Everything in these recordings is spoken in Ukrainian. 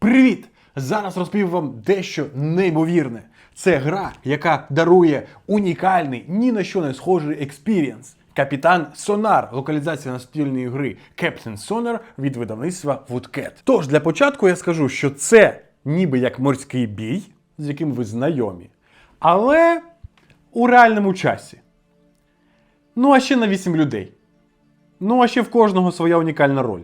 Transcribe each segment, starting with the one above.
Привіт! Зараз розповім вам дещо неймовірне. Це гра, яка дарує унікальний, ні на що не схожий експірієнс. Капітан Сонар, локалізація настільної гри Captain Sonar від видавництва Woodcat. Тож для початку я скажу, що це ніби як морський бій, з яким ви знайомі, але у реальному часі. Ну а ще на 8 людей. Ну а ще в кожного своя унікальна роль.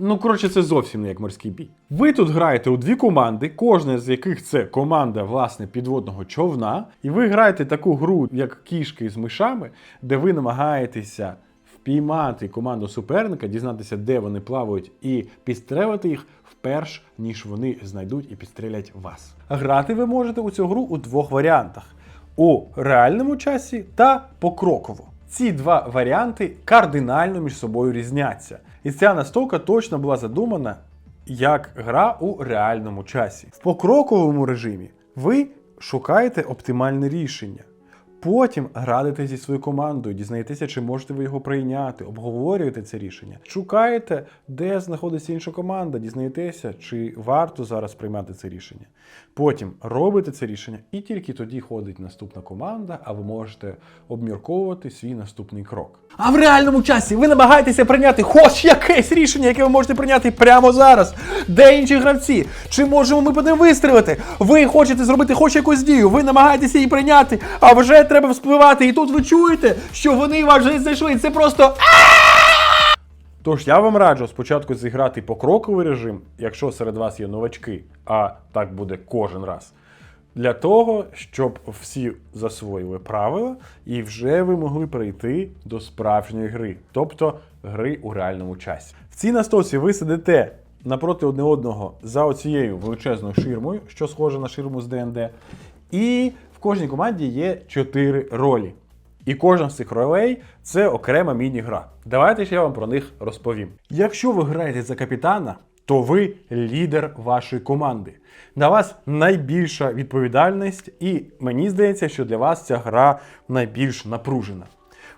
Ну, коротше, це зовсім не як морський бій. Ви тут граєте у дві команди, кожна з яких це команда власне підводного човна, і ви граєте таку гру, як кішки з мишами, де ви намагаєтеся впіймати команду суперника, дізнатися, де вони плавають, і підстрелити їх вперш, ніж вони знайдуть і підстрелять вас. Грати ви можете у цю гру у двох варіантах: у реальному часі та покроково. Ці два варіанти кардинально між собою різняться. І ця настолка точно була задумана як гра у реальному часі. В покроковому режимі ви шукаєте оптимальне рішення. Потім радите зі своєю командою, дізнаєтеся, чи можете ви його прийняти, обговорюєте це рішення. Шукаєте, де знаходиться інша команда, дізнаєтеся, чи варто зараз приймати це рішення. Потім робите це рішення, і тільки тоді ходить наступна команда, а ви можете обмірковувати свій наступний крок. А в реальному часі ви намагаєтеся прийняти хоч якесь рішення, яке ви можете прийняти прямо зараз. Де інші гравці? Чи можемо ми по ним вистрілити? Ви хочете зробити хоч якусь дію, ви намагаєтеся її прийняти, а вже треба вспливати. І тут ви чуєте, що вони вас вже знайшли. Це просто. Тож я вам раджу спочатку зіграти покроковий режим, якщо серед вас є новачки, а так буде кожен раз. Для того, щоб всі засвоїли правила і вже ви могли перейти до справжньої гри, тобто гри у реальному часі. В цій настолці ви сидите напроти одне одного за оцією величезною ширмою, що схоже на ширму з ДНД. І в кожній команді є чотири ролі. І кожна з цих ролей це окрема міні-гра. Давайте ж я вам про них розповім. Якщо ви граєте за капітана, то ви лідер вашої команди. На вас найбільша відповідальність, і мені здається, що для вас ця гра найбільш напружена.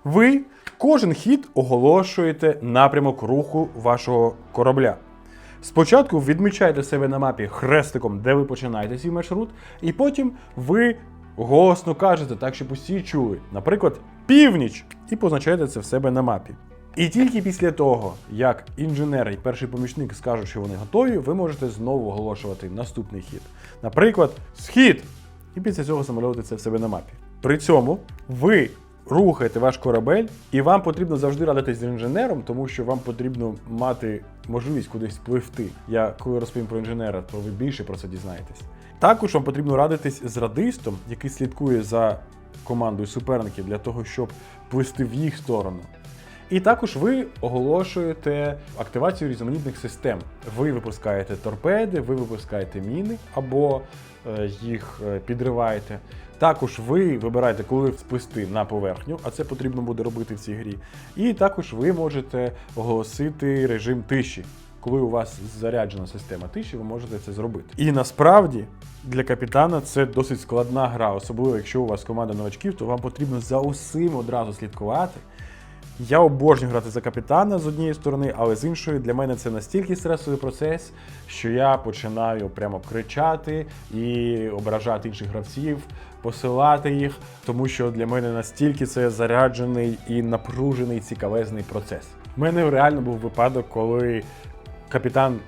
Ви кожен хід оголошуєте напрямок руху вашого корабля. Спочатку відмічаєте себе на мапі хрестиком, де ви починаєте свій маршрут, і потім ви голосно кажете так, щоб усі чули. Наприклад, північ, і позначаєте це в себе на мапі. І тільки після того, як інженер і перший помічник скажуть, що вони готові, ви можете знову оголошувати наступний хід. Наприклад, схід. І після цього замальовувати це в себе на мапі. При цьому ви рухаєте ваш корабель, і вам потрібно завжди радитись з інженером, тому що вам потрібно мати можливість кудись пливти. Я коли розповім про інженера, то ви більше про це дізнаєтесь. Також вам потрібно радитись з радистом, який слідкує за командою суперників для того, щоб плисти в їх сторону. І також ви оголошуєте активацію різноманітних систем. Ви випускаєте торпеди, ви випускаєте міни або е, їх е, підриваєте. Також ви вибираєте, коли сплисти на поверхню, а це потрібно буде робити в цій грі. І також ви можете оголосити режим тиші. Коли у вас заряджена система тиші, ви можете це зробити. І насправді для капітана це досить складна гра, особливо якщо у вас команда новачків, то вам потрібно за усім одразу слідкувати. Я обожнюю грати за капітана з однієї сторони, але з іншої для мене це настільки стресовий процес, що я починаю прямо кричати і ображати інших гравців, посилати їх, тому що для мене настільки це заряджений і напружений цікавезний процес. У мене реально був випадок, коли капітан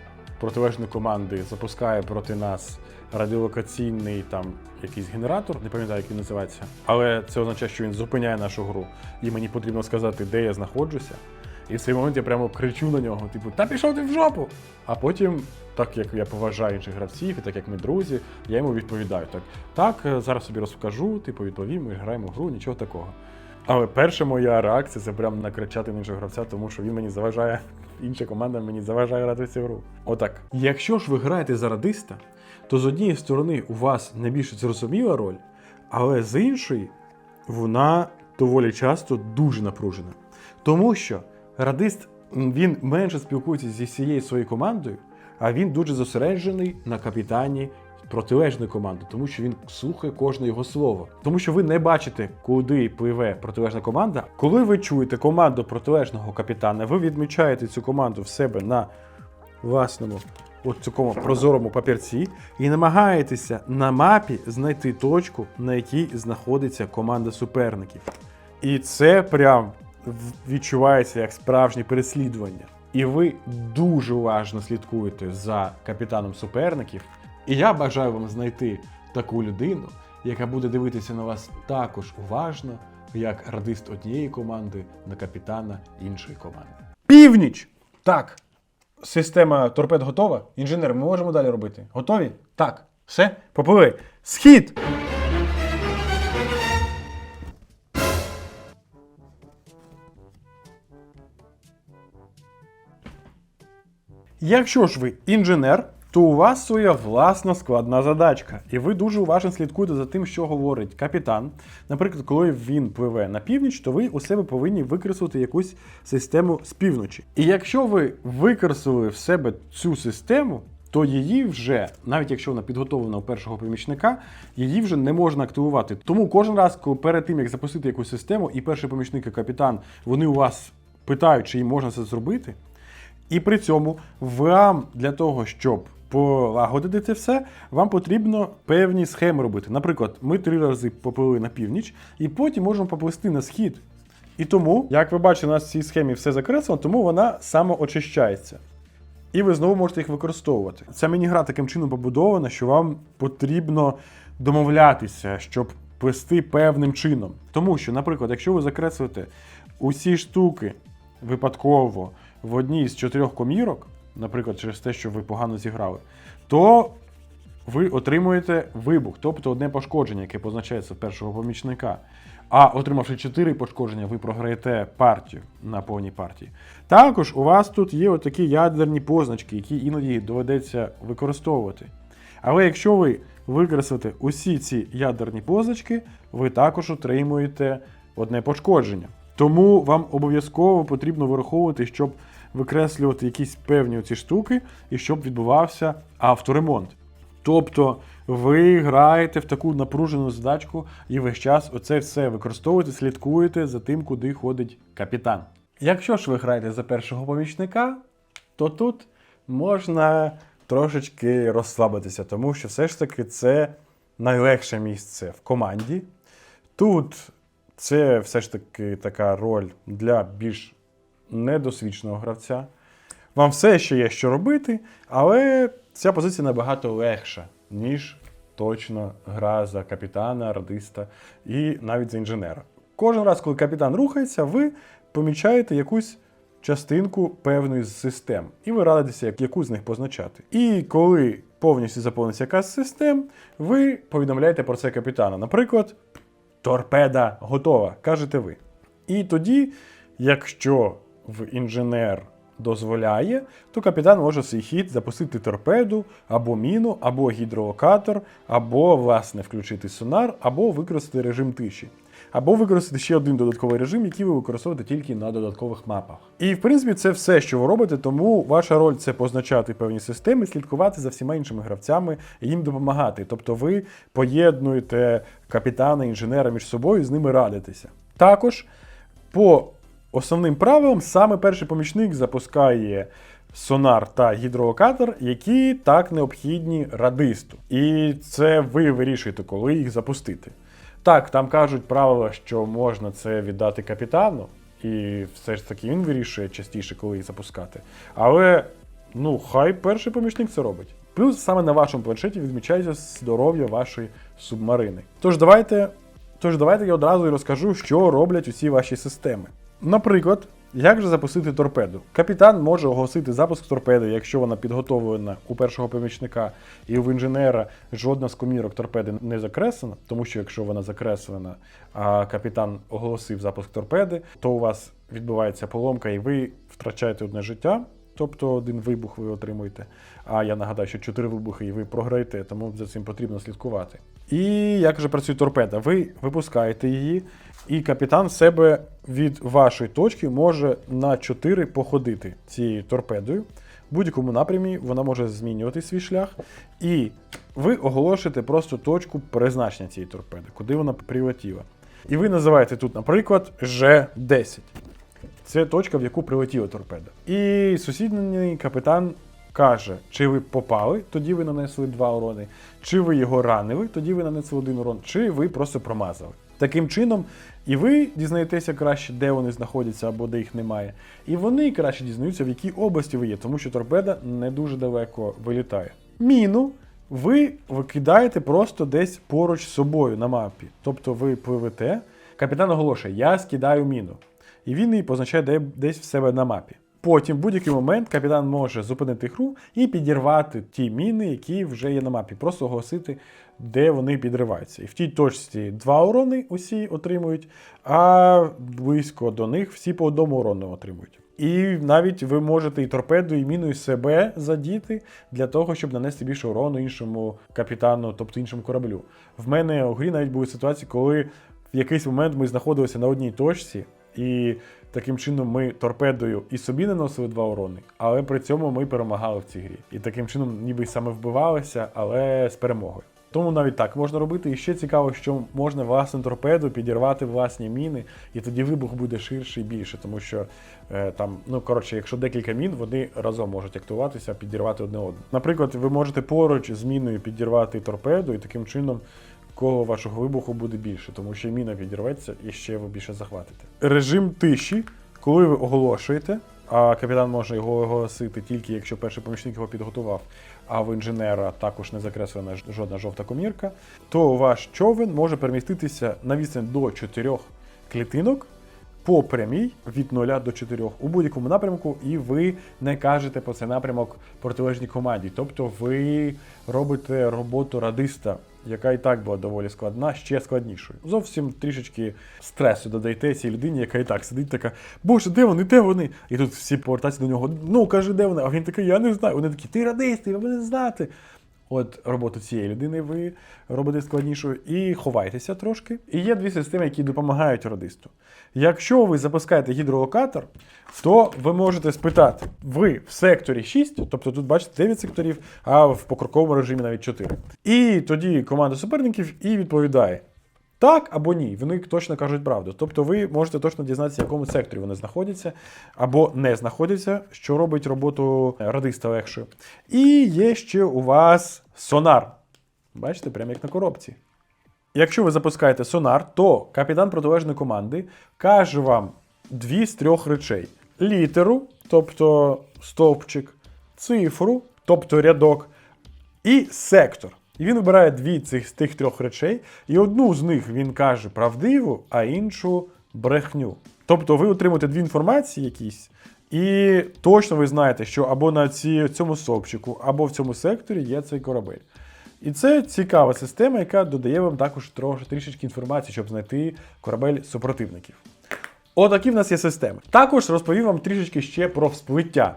протилежної команди запускає проти нас радіолокаційний там якийсь генератор, не пам'ятаю, як він називається. Але це означає, що він зупиняє нашу гру. І мені потрібно сказати, де я знаходжуся. І в цей момент я прямо кричу на нього, типу, та пішов ти в жопу! А потім, так як я поважаю інших гравців, і так як ми друзі, я йому відповідаю так. Так, е, зараз собі розкажу, типу, відповім, ми граємо в гру, нічого такого. Але перша моя реакція це прям накричати на іншого гравця, тому що він мені заважає, інша команда мені заважає грати в цю гру. Отак. Якщо ж ви граєте за радиста, то з однієї сторони у вас найбільш зрозуміла роль, але з іншої вона доволі часто дуже напружена. Тому що радист він менше спілкується зі всією своєю командою, а він дуже зосереджений на капітані протилежної команди, тому що він слухає кожне його слово. Тому що ви не бачите, куди пливе протилежна команда. Коли ви чуєте команду протилежного капітана, ви відмічаєте цю команду в себе на власному от цьому прозорому папірці і намагаєтеся на мапі знайти точку, на якій знаходиться команда суперників. І це прям відчувається як справжнє переслідування. І ви дуже уважно слідкуєте за капітаном суперників. І я бажаю вам знайти таку людину, яка буде дивитися на вас також уважно, як радист однієї команди на капітана іншої команди. Північ! Так. Система торпед готова. Інженер, ми можемо далі робити. Готові? Так. Все, попливи. Схід! Якщо ж ви інженер, то у вас своя власна складна задачка, і ви дуже уважно слідкуєте за тим, що говорить капітан. Наприклад, коли він пливе на північ, то ви у себе повинні використати якусь систему з півночі. І якщо ви використали в себе цю систему, то її вже, навіть якщо вона підготовлена у першого помічника, її вже не можна активувати. Тому кожен раз, коли перед тим як запустити якусь систему, і перший помічник і капітан, вони у вас питають, чи їм можна це зробити. І при цьому вам для того, щоб полагодити це все, вам потрібно певні схеми робити. Наприклад, ми три рази поплили на північ, і потім можемо поплисти на схід. І тому, як ви бачите, у нас в цій схемі все закреслено, тому вона самоочищається. І ви знову можете їх використовувати. Ця міні-гра таким чином побудована, що вам потрібно домовлятися, щоб плести певним чином. Тому що, наприклад, якщо ви закреслите усі штуки випадково в одній з чотирьох комірок, наприклад, через те, що ви погано зіграли, то ви отримуєте вибух, тобто одне пошкодження, яке позначається першого помічника. А отримавши 4 пошкодження, ви програєте партію на повній партії. Також у вас тут є отакі ядерні позначки, які іноді доведеться використовувати. Але якщо ви використаєте усі ці ядерні позначки, ви також отримуєте одне пошкодження. Тому вам обов'язково потрібно враховувати, щоб викреслювати якісь певні ці штуки і щоб відбувався авторемонт. Тобто ви граєте в таку напружену задачку і весь час оце все використовуєте, слідкуєте за тим, куди ходить капітан. Якщо ж ви граєте за першого помічника, то тут можна трошечки розслабитися, тому що все ж таки це найлегше місце в команді. Тут це все ж таки така роль для більш недосвідченого гравця. Вам все ще є що робити, але ця позиція набагато легша, ніж точно гра за капітана, радиста і навіть за інженера. Кожен раз, коли капітан рухається, ви помічаєте якусь частинку певної з систем, і ви радитеся, яку з них позначати. І коли повністю заповниться якась з систем, ви повідомляєте про це капітана. Наприклад, торпеда готова, кажете ви. І тоді, якщо в інженер дозволяє, то капітан може свій хід запустити торпеду, або міну, або гідролокатор, або, власне, включити сонар, або використати режим тиші. Або використати ще один додатковий режим, який ви використовуєте тільки на додаткових мапах. І в принципі це все, що ви робите, тому ваша роль це позначати певні системи, слідкувати за всіма іншими гравцями і їм допомагати. Тобто ви поєднуєте капітана, інженера між собою з ними радитеся. Також по основним правилам саме перший помічник запускає сонар та гідролокатор, які так необхідні радисту. І це ви вирішуєте, коли їх запустити. Так, там кажуть правила, що можна це віддати капітану, і все ж таки він вирішує частіше, коли їх запускати. Але ну, хай перший помічник це робить. Плюс саме на вашому планшеті відмічається здоров'я вашої субмарини. Тож давайте, тож давайте я одразу і розкажу, що роблять усі ваші системи. Наприклад, як же запустити торпеду? Капітан може оголосити запуск торпеди, якщо вона підготовлена у першого помічника і в інженера жодна з комірок торпеди не закреслена, тому що якщо вона закреслена, а капітан оголосив запуск торпеди, то у вас відбувається поломка і ви втрачаєте одне життя. Тобто один вибух ви отримуєте. А я нагадаю, що чотири вибухи і ви програєте, тому за цим потрібно слідкувати. І як же працює торпеда? Ви випускаєте її, і капітан себе від вашої точки може на 4 походити цією торпедою. В будь-якому напрямі вона може змінювати свій шлях. І ви оголошуєте просто точку призначення цієї торпеди, куди вона прилетіла. І ви називаєте тут, наприклад, Ж10. Це точка, в яку прилетіла торпеда. І сусідній капітан каже, чи ви попали, тоді ви нанесли два урони, чи ви його ранили, тоді ви нанесли один урон, чи ви просто промазали. Таким чином, і ви дізнаєтеся краще, де вони знаходяться або де їх немає. І вони краще дізнаються, в якій області ви є, тому що торпеда не дуже далеко вилітає. Міну ви викидаєте просто десь поруч з собою на мапі. Тобто ви пливете, капітан оголошує, я скидаю міну. І він її позначає десь в себе на мапі. Потім в будь-який момент капітан може зупинити гру і підірвати ті міни, які вже є на мапі, просто оголосити, де вони підриваються. І в тій точці два урони усі отримують, а близько до них всі по одному урону отримують. І навіть ви можете і торпедою, і міною себе задіти для того, щоб нанести більше урону іншому капітану, тобто іншому кораблю. В мене у грі навіть були ситуації, коли в якийсь момент ми знаходилися на одній точці, і таким чином ми торпедою і собі наносили два урони, але при цьому ми перемагали в цій грі. І таким чином ніби саме вбивалися, але з перемогою. Тому навіть так можна робити. І ще цікаво, що можна власну торпеду підірвати власні міни, і тоді вибух буде ширше і більше, тому що е, там, ну коротше, якщо декілька мін, вони разом можуть активуватися, підірвати одне одне. Наприклад, ви можете поруч з міною підірвати торпеду, і таким чином коло вашого вибуху буде більше, тому що міна підірветься і ще ви більше захватите. Режим тиші, коли ви оголошуєте, а капітан може його оголосити тільки якщо перший помічник його підготував, а в інженера також не закреслена жодна жовта комірка, то ваш човен може переміститися на відстань до 4 клітинок по прямій від 0 до 4 у будь-якому напрямку, і ви не кажете про цей напрямок протилежній команді. Тобто ви робите роботу радиста, яка і так була доволі складна, ще складнішою. Зовсім трішечки стресу додайте цій людині, яка і так сидить, така, Боже, де вони, де вони? І тут всі повертаються до нього. Ну кажи, де вони? А він такий, я не знаю. Вони такі, ти радий, ти не знати. От роботу цієї людини ви робите складнішою і ховайтеся трошки. І є дві системи, які допомагають радисту. Якщо ви запускаєте гідролокатор, то ви можете спитати: ви в секторі 6, тобто тут бачите 9 секторів, а в покроковому режимі навіть 4. І тоді команда суперників і відповідає. Так або ні, вони точно кажуть правду. Тобто ви можете точно дізнатися, в якому секторі вони знаходяться або не знаходяться, що робить роботу радиста легшою. І є ще у вас сонар. Бачите, прямо як на коробці. Якщо ви запускаєте сонар, то капітан протилежної команди каже вам дві з трьох речей: літеру, тобто стовпчик, цифру, тобто рядок, і сектор. І він вибирає дві цих з тих трьох речей, і одну з них він каже правдиву, а іншу брехню. Тобто ви отримуєте дві інформації якісь, і точно ви знаєте, що або на ці, цьому сопчику, або в цьому секторі є цей корабель. І це цікава система, яка додає вам також трошки трішечки інформації, щоб знайти корабель супротивників. Отакі в нас є системи. Також розповім вам трішечки ще про всплиття.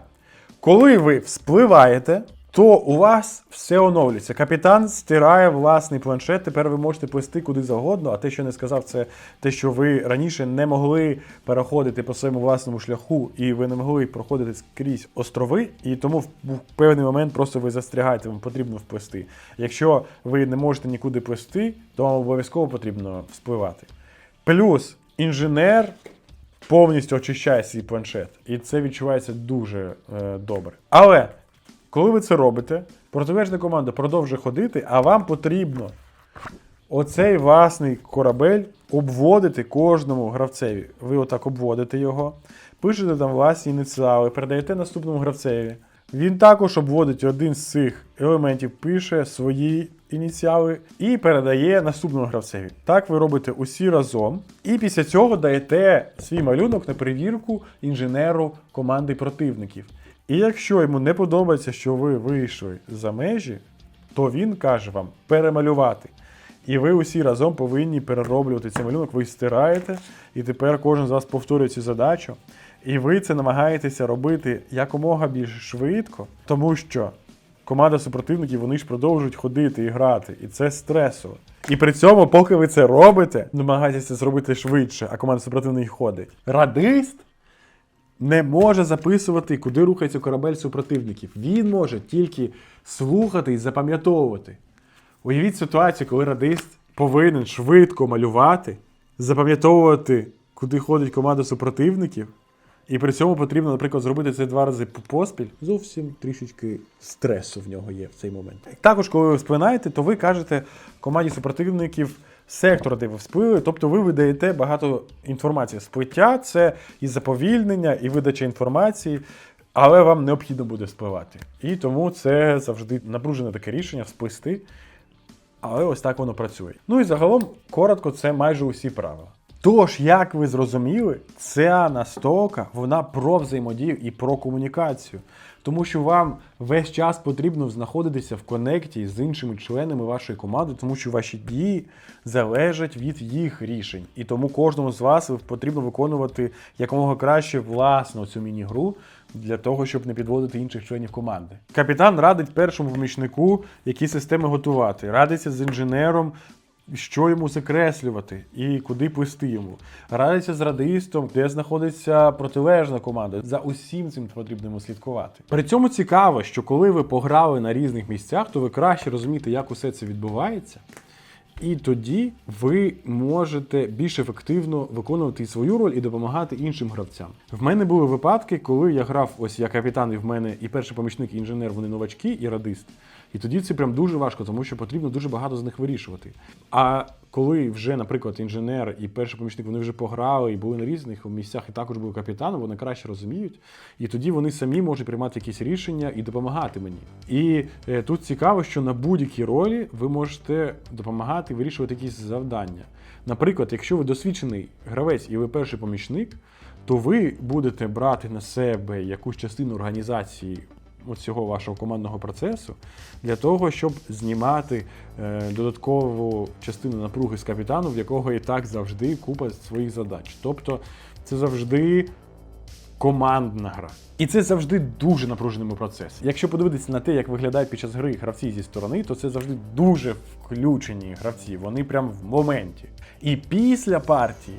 Коли ви вспливаєте, то у вас все оновлюється. Капітан стирає власний планшет. Тепер ви можете плести куди завгодно. А те, що не сказав, це те, що ви раніше не могли переходити по своєму власному шляху, і ви не могли проходити скрізь острови, і тому в певний момент просто ви застрягаєте, вам потрібно вплести. Якщо ви не можете нікуди плести, то вам обов'язково потрібно вспливати. Плюс інженер повністю очищає свій планшет. І це відчувається дуже е, добре. Але коли ви це робите, протилежна команда продовжує ходити, а вам потрібно оцей власний корабель обводити кожному гравцеві. Ви отак обводите його, пишете там власні ініціали, передаєте наступному гравцеві. Він також обводить один з цих елементів, пише свої ініціали і передає наступному гравцеві. Так ви робите усі разом. І після цього даєте свій малюнок на перевірку інженеру команди противників. І якщо йому не подобається, що ви вийшли за межі, то він каже вам перемалювати. І ви усі разом повинні перероблювати цей малюнок. Ви стираєте, і тепер кожен з вас повторює цю задачу. І ви це намагаєтеся робити якомога більш швидко, тому що команда супротивників вони ж продовжують ходити і грати, і це стресово. І при цьому, поки ви це робите, намагайтеся зробити швидше, а команда супротивників ходить. Радист не може записувати, куди рухається корабель супротивників. Він може тільки слухати і запам'ятовувати. Уявіть ситуацію, коли радист повинен швидко малювати, запам'ятовувати, куди ходить команда супротивників, І при цьому потрібно, наприклад, зробити це два рази поспіль. Зовсім трішечки стресу в нього є в цей момент. Також, коли ви спинаєте, то ви кажете команді супротивників сектор, де ви всплили, тобто ви видаєте багато інформації. Сплиття це і заповільнення, і видача інформації, але вам необхідно буде спливати. І тому це завжди напружене таке рішення сплисти. Але ось так воно працює. Ну і загалом, коротко, це майже усі правила. Тож, як ви зрозуміли, ця настолка вона про взаємодію і про комунікацію. Тому що вам весь час потрібно знаходитися в конекті з іншими членами вашої команди, тому що ваші дії залежать від їх рішень. І тому кожному з вас потрібно виконувати якомога краще власну цю міні-гру для того, щоб не підводити інших членів команди. Капітан радить першому помічнику, які системи готувати, радиться з інженером. Що йому закреслювати і куди плести йому. Радиться з радистом, де знаходиться протилежна команда. За усім цим потрібно слідкувати. При цьому цікаво, що коли ви пограли на різних місцях, то ви краще розумієте, як усе це відбувається. І тоді ви можете більш ефективно виконувати свою роль і допомагати іншим гравцям. В мене були випадки, коли я грав, ось я капітан, і в мене і перший помічник, і інженер, вони новачки, і радист. І тоді це прям дуже важко, тому що потрібно дуже багато з них вирішувати. А коли вже, наприклад, інженер і перший помічник вони вже пограли і були на різних місцях, і також були капітаном, вони краще розуміють. І тоді вони самі можуть приймати якісь рішення і допомагати мені. І е, тут цікаво, що на будь-якій ролі ви можете допомагати вирішувати якісь завдання. Наприклад, якщо ви досвідчений гравець і ви перший помічник, то ви будете брати на себе якусь частину організації цього вашого командного процесу для того, щоб знімати е, додаткову частину напруги з капітану, в якого і так завжди купа своїх задач. Тобто це завжди командна гра. І це завжди дуже напружений процес. Якщо подивитися на те, як виглядають під час гри гравці зі сторони, то це завжди дуже включені гравці. Вони прям в моменті. І після партії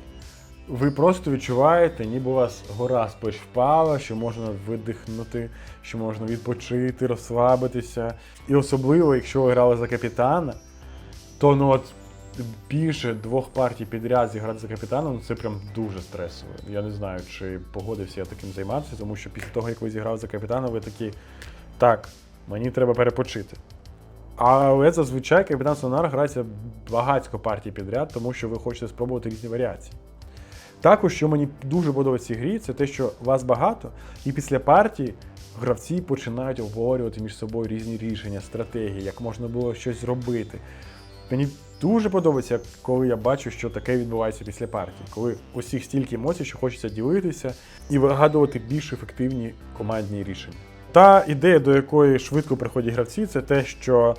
ви просто відчуваєте, ніби у вас гора з впала, що можна видихнути, що можна відпочити, розслабитися. І особливо, якщо ви грали за капітана, то ну от більше двох партій підряд зіграти за капітаном, ну, це прям дуже стресово. Я не знаю, чи погодився я таким займатися, тому що після того, як ви зіграли за капітана, ви такі, так, мені треба перепочити. Але зазвичай капітан Сонар грається багатько партій підряд, тому що ви хочете спробувати різні варіації. Також, що мені дуже подобається в цій грі, це те, що вас багато, і після партії гравці починають обговорювати між собою різні рішення, стратегії, як можна було щось зробити. Мені дуже подобається, коли я бачу, що таке відбувається після партії, коли усіх стільки емоцій, що хочеться ділитися і вигадувати більш ефективні командні рішення. Та ідея, до якої швидко приходять гравці, це те, що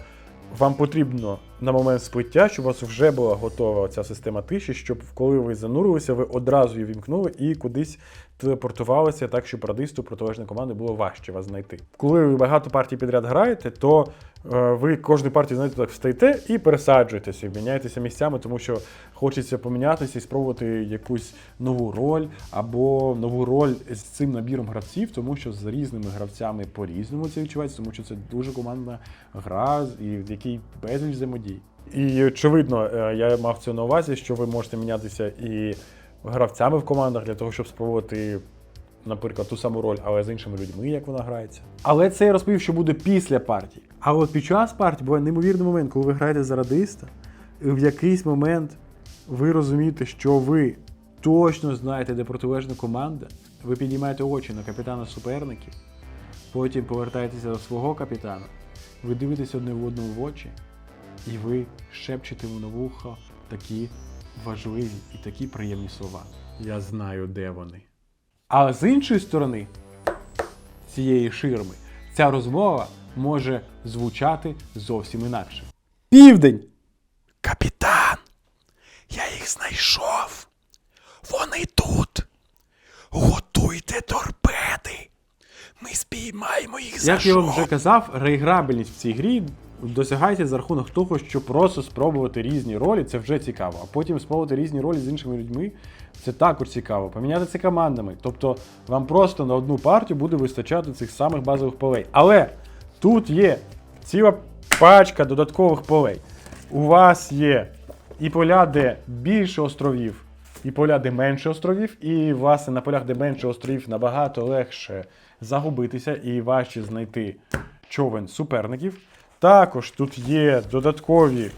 вам потрібно на момент сплиття, щоб у вас вже була готова ця система тиші, щоб коли ви занурилися, ви одразу її вімкнули і кудись телепортувалися так, щоб радисту протилежної команди було важче вас знайти. Коли ви багато партій підряд граєте, то е, ви кожну партію знаєте, так встаєте і пересаджуєтеся, міняєтеся місцями, тому що хочеться помінятися і спробувати якусь нову роль або нову роль з цим набіром гравців, тому що з різними гравцями по-різному це відчувається, тому що це дуже командна гра, і в якій безліч взаємодій. І очевидно, е, я мав це на увазі, що ви можете мінятися і гравцями в командах для того, щоб спробувати, наприклад, ту саму роль, але з іншими людьми, як вона грається. Але це я розповів, що буде після партії. А от під час партії буває неймовірний момент, коли ви граєте за радиста, і в якийсь момент ви розумієте, що ви точно знаєте, де протилежна команда, ви піднімаєте очі на капітана суперників, потім повертаєтеся до свого капітана, ви дивитесь одне в одному в очі, і ви шепчете йому на вухо такі важливі і такі приємні слова. Я знаю, де вони. А з іншої сторони цієї ширми ця розмова може звучати зовсім інакше. Південь! Капітан! Я їх знайшов. Вони тут. Готуйте торпеди. Ми спіймаємо їх за Як я вам вже казав, реіграбельність в цій грі досягається за рахунок того, що просто спробувати різні ролі це вже цікаво. А потім спробувати різні ролі з іншими людьми це також цікаво. Помінятися командами. Тобто вам просто на одну партію буде вистачати цих самих базових полей. Але тут є ціла пачка додаткових полей. У вас є і поля, де більше островів, і поля, де менше островів, і власне на полях, де менше островів, набагато легше загубитися і важче знайти човен суперників. Також тут є додаткові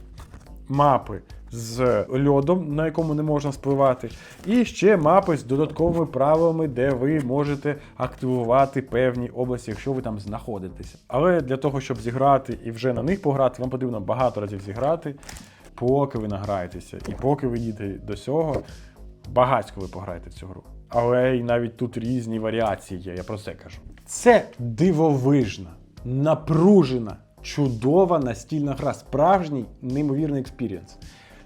мапи з льодом, на якому не можна спливати, і ще мапи з додатковими правилами, де ви можете активувати певні області, якщо ви там знаходитеся. Але для того, щоб зіграти і вже на них пограти, вам потрібно багато разів зіграти, поки ви награєтеся. І поки ви йдете до цього, багатько ви пограєте в цю гру. Але й навіть тут різні варіації є, я про це кажу. Це дивовижна, напружена, чудова настільна гра, справжній неймовірний експірієнс.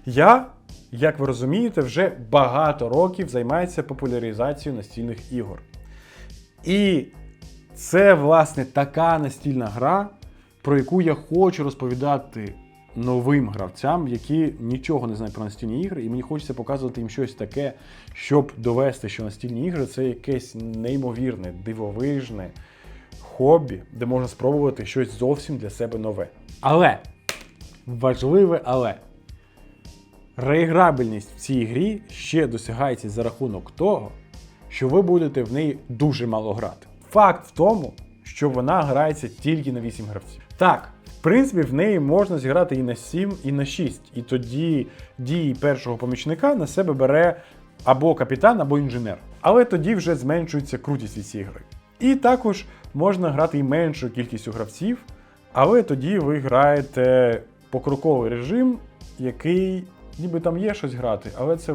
Я, як ви розумієте, вже багато років займаюся популяризацією настільних ігор. І це, власне, така настільна гра, про яку я хочу розповідати новим гравцям, які нічого не знають про настільні ігри, і мені хочеться показувати їм щось таке, щоб довести, що настільні ігри це якесь неймовірне, дивовижне хобі, де можна спробувати щось зовсім для себе нове. Але важливе, але реіграбельність в цій грі ще досягається за рахунок того, що ви будете в неї дуже мало грати. Факт в тому, що вона грається тільки на 8 гравців. Так, в принципі, в неї можна зіграти і на 7, і на 6. І тоді дії першого помічника на себе бере або капітан, або інженер. Але тоді вже зменшується крутість від цієї гри. І також можна грати і меншою кількістю гравців, але тоді ви граєте покроковий режим, який ніби там є щось грати, але це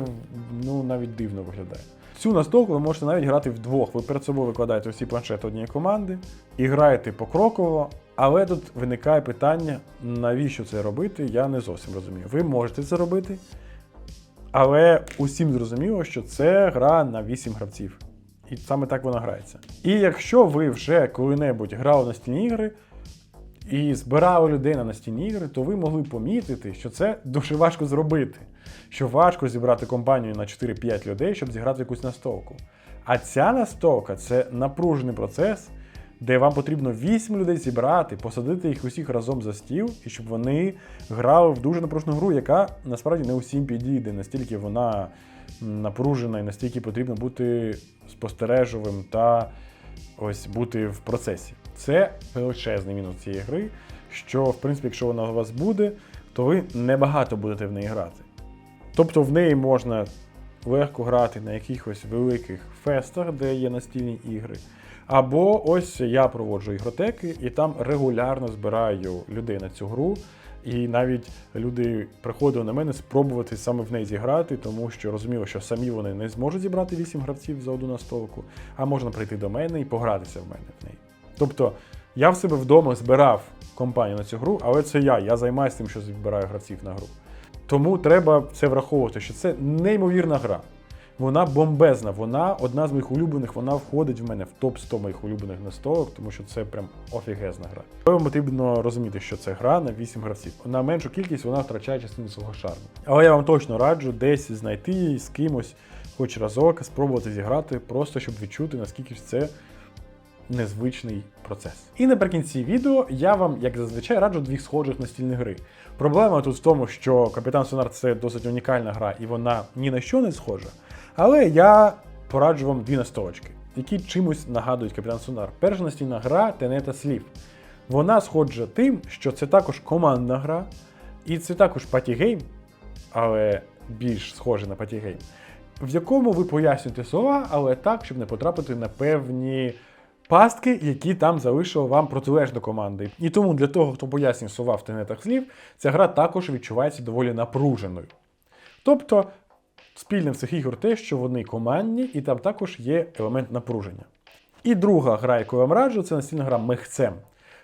ну, навіть дивно виглядає. Цю настолку ви можете навіть грати вдвох. Ви перед собою викладаєте всі планшети однієї команди і граєте покроково. Але тут виникає питання, навіщо це робити, я не зовсім розумію. Ви можете це робити, але усім зрозуміло, що це гра на 8 гравців. І саме так вона грається. І якщо ви вже коли-небудь грали в настільні ігри і збирали людей на настільні ігри, то ви могли помітити, що це дуже важко зробити. Що важко зібрати компанію на 4-5 людей, щоб зіграти якусь настолку. А ця настолка це напружений процес, де вам потрібно 8 людей зібрати, посадити їх усіх разом за стіл, і щоб вони грали в дуже напружену гру, яка насправді не усім підійде, настільки вона напружена і настільки потрібно бути спостережливим та ось бути в процесі. Це величезний мінус цієї гри, що, в принципі, якщо вона у вас буде, то ви небагато будете в неї грати. Тобто в неї можна легко грати на якихось великих фестах, де є настільні ігри. Або ось я проводжу ігротеки і там регулярно збираю людей на цю гру. І навіть люди приходили на мене спробувати саме в неї зіграти, тому що розуміло, що самі вони не зможуть зібрати 8 гравців за одну настолку, а можна прийти до мене і погратися в мене в неї. Тобто я в себе вдома збирав компанію на цю гру, але це я. Я займаюся тим, що збираю гравців на гру. Тому треба це враховувати, що це неймовірна гра. Вона бомбезна, вона одна з моїх улюблених, вона входить в мене в топ 100 моїх улюблених настолок, тому що це прям офігезна гра. Але потрібно розуміти, що це гра на 8 гравців. На меншу кількість вона втрачає частину свого шарму. Але я вам точно раджу десь знайти її з кимось, хоч разок, спробувати зіграти, просто щоб відчути, наскільки це незвичний процес. І наприкінці відео я вам, як зазвичай, раджу дві схожих настільні гри. Проблема тут в тому, що Капітан Сонар це досить унікальна гра, і вона ні на що не схожа. Але я пораджу вам дві настолочки, які чимось нагадують Капітан Сонар. Перша настільна гра Тенета Слів. Вона схожа тим, що це також командна гра, і це також патігейм, але більш схоже на патігейм, в якому ви пояснюєте слова, але так, щоб не потрапити на певні пастки, які там залишила вам протилежна команда. І тому для того, хто пояснює слова в тенетах слів, ця гра також відчувається доволі напруженою. Тобто, спільне в цих ігор те, що вони командні, і там також є елемент напруження. І друга гра, яку я вам раджу, це настільна гра Мехцем.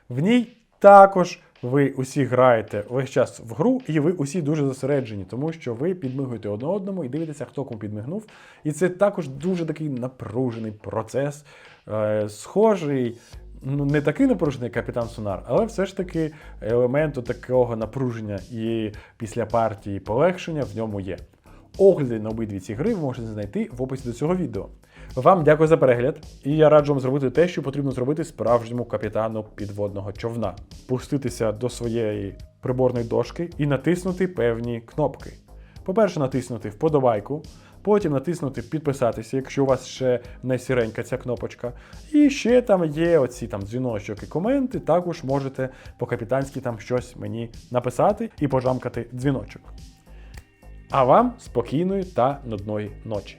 В ній також ви усі граєте весь час в гру, і ви усі дуже зосереджені, тому що ви підмигуєте одне одному і дивитеся, хто кому підмигнув. І це також дуже такий напружений процес, е, схожий. Ну, не такий напружений як капітан Сонар, але все ж таки елементу такого напруження і після партії полегшення в ньому є. Огляди на обидві ці гри ви можете знайти в описі до цього відео. Вам дякую за перегляд, і я раджу вам зробити те, що потрібно зробити справжньому капітану підводного човна: пуститися до своєї приборної дошки і натиснути певні кнопки. По-перше, натиснути вподобайку. потім натиснути підписатися, якщо у вас ще не сіренька ця кнопочка. І ще там є оці там дзвіночок і коменти. Також можете по-капітанськи там щось мені написати і пожамкати дзвіночок. А вам спокійної та нудної ночі.